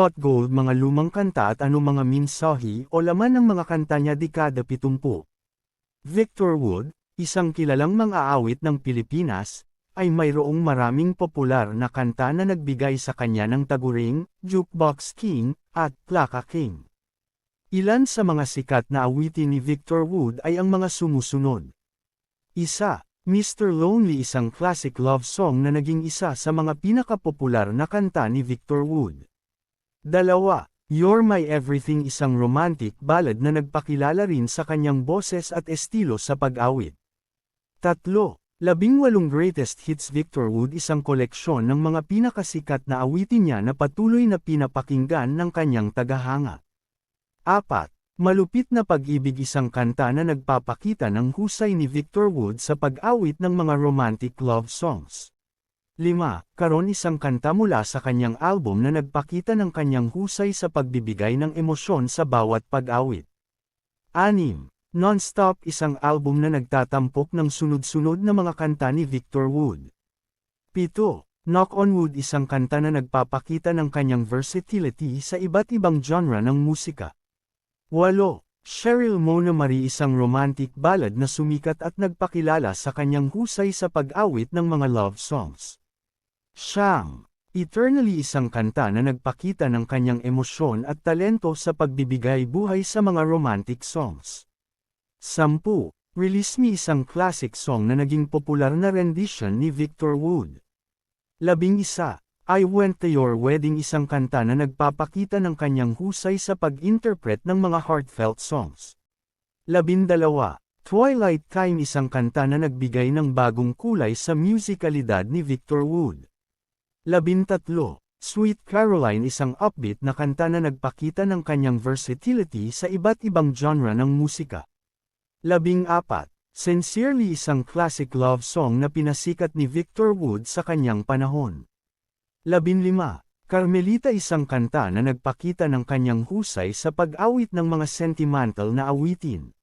Bought Gold mga lumang kanta at ano mga mensahe o laman ng mga kanta niya dekada 70. Victor Wood, isang kilalang mang-aawit ng Pilipinas, ay mayroong maraming popular na kanta na nagbigay sa kanya ng taguring, Jukebox King, at Plaka King. Ilan sa mga sikat na awitin ni Victor Wood ay ang mga sumusunod. Isa, Mr. Lonely isang classic love song na naging isa sa mga pinakapopular na kanta ni Victor Wood. Dalawa, You're My Everything isang romantic ballad na nagpakilala rin sa kanyang boses at estilo sa pag-awit. Tatlo, Labing walong greatest hits Victor Wood isang koleksyon ng mga pinakasikat na awitin niya na patuloy na pinapakinggan ng kanyang tagahanga. Apat, Malupit na pag-ibig isang kanta na nagpapakita ng husay ni Victor Wood sa pag-awit ng mga romantic love songs. 5. Karon isang kanta mula sa kanyang album na nagpakita ng kanyang husay sa pagbibigay ng emosyon sa bawat pag-awit. 6. Non-Stop isang album na nagtatampok ng sunod-sunod na mga kanta ni Victor Wood. 7. Knock on Wood isang kanta na nagpapakita ng kanyang versatility sa iba't ibang genre ng musika. 8. Cheryl Mona Marie isang romantic ballad na sumikat at nagpakilala sa kanyang husay sa pag-awit ng mga love songs. Siyam. Eternally isang kanta na nagpakita ng kanyang emosyon at talento sa pagbibigay buhay sa mga romantic songs. 10. Release Me isang classic song na naging popular na rendition ni Victor Wood. 11. I Went to Your Wedding isang kanta na nagpapakita ng kanyang husay sa pag-interpret ng mga heartfelt songs. 12. Twilight Time isang kanta na nagbigay ng bagong kulay sa musikalidad ni Victor Wood. Labintatlo, Sweet Caroline isang upbeat na kanta na nagpakita ng kanyang versatility sa iba't ibang genre ng musika. Labing apat, Sincerely isang classic love song na pinasikat ni Victor Wood sa kanyang panahon. Labinlima, Carmelita isang kanta na nagpakita ng kanyang husay sa pag-awit ng mga sentimental na awitin.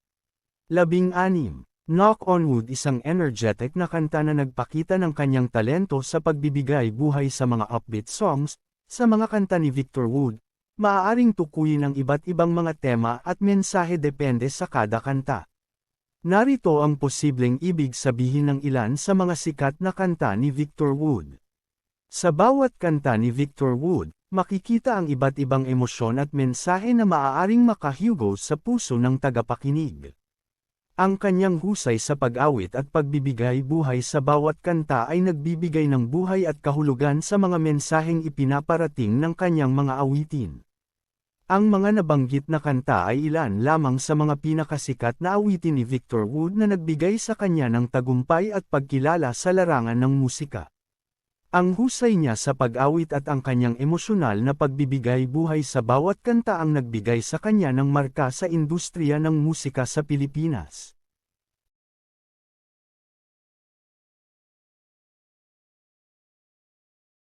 Labing anim, Knock on Wood isang energetic na kanta na nagpakita ng kanyang talento sa pagbibigay buhay sa mga upbeat songs, sa mga kanta ni Victor Wood, maaaring tukuyin ang iba't ibang mga tema at mensahe depende sa kada kanta. Narito ang posibleng ibig sabihin ng ilan sa mga sikat na kanta ni Victor Wood. Sa bawat kanta ni Victor Wood, makikita ang iba't ibang emosyon at mensahe na maaaring makahyugo sa puso ng tagapakinig. Ang kanyang husay sa pag-awit at pagbibigay buhay sa bawat kanta ay nagbibigay ng buhay at kahulugan sa mga mensaheng ipinaparating ng kanyang mga awitin. Ang mga nabanggit na kanta ay ilan lamang sa mga pinakasikat na awitin ni Victor Wood na nagbigay sa kanya ng tagumpay at pagkilala sa larangan ng musika. Ang husay niya sa pag-awit at ang kanyang emosyonal na pagbibigay buhay sa bawat kanta ang nagbigay sa kanya ng marka sa industriya ng musika sa Pilipinas.